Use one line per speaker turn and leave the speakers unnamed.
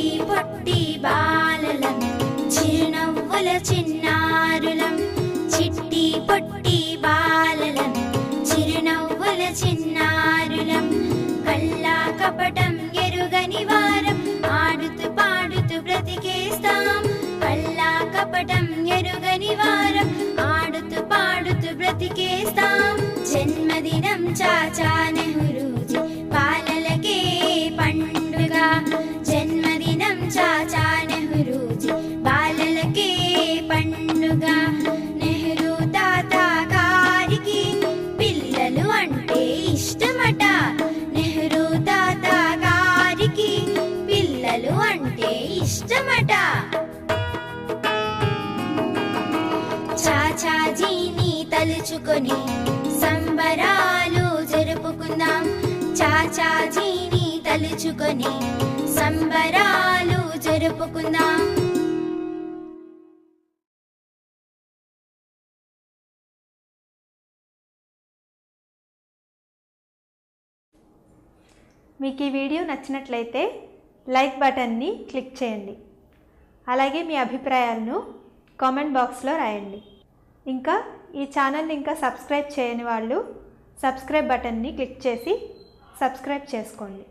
పొట్టి పొట్టి బాలలం చిరునవ్వుల చిన్నారులం. చిట్టి పొట్టి బాలలం చిరునవ్వుల చిన్నారులం. కళ్ళా కపటం ఎరుగని వారం ఆడుతూ పాడుతూ బ్రతికేస్తాం. కళ్ళా కపటం ఎరుగని వారం ఆడుతూ పాడుతూ బ్రతికేస్తాం. జన్మదినం చాచా ఇష్టమట. నెహ్రూ తాత గారికి పిల్లలు అంటే ఇష్టమట. చాచాజీని తలుచుకొని సంబరాలు జరుపుకుందాం. చాచాజీని తలుచుకొని సంబరాలు జరుపుకుందాం.
మీకు ఈ వీడియో నచ్చినట్లయితే లైక్ బటన్ని క్లిక్ చేయండి. అలాగే మీ అభిప్రాయాలను కామెంట్ బాక్స్లో రాయండి. ఇంకా ఈ ఛానల్ని ఇంకా సబ్స్క్రైబ్ చేయని వాళ్ళు సబ్స్క్రైబ్ బటన్ని క్లిక్ చేసి సబ్స్క్రైబ్ చేసుకోండి.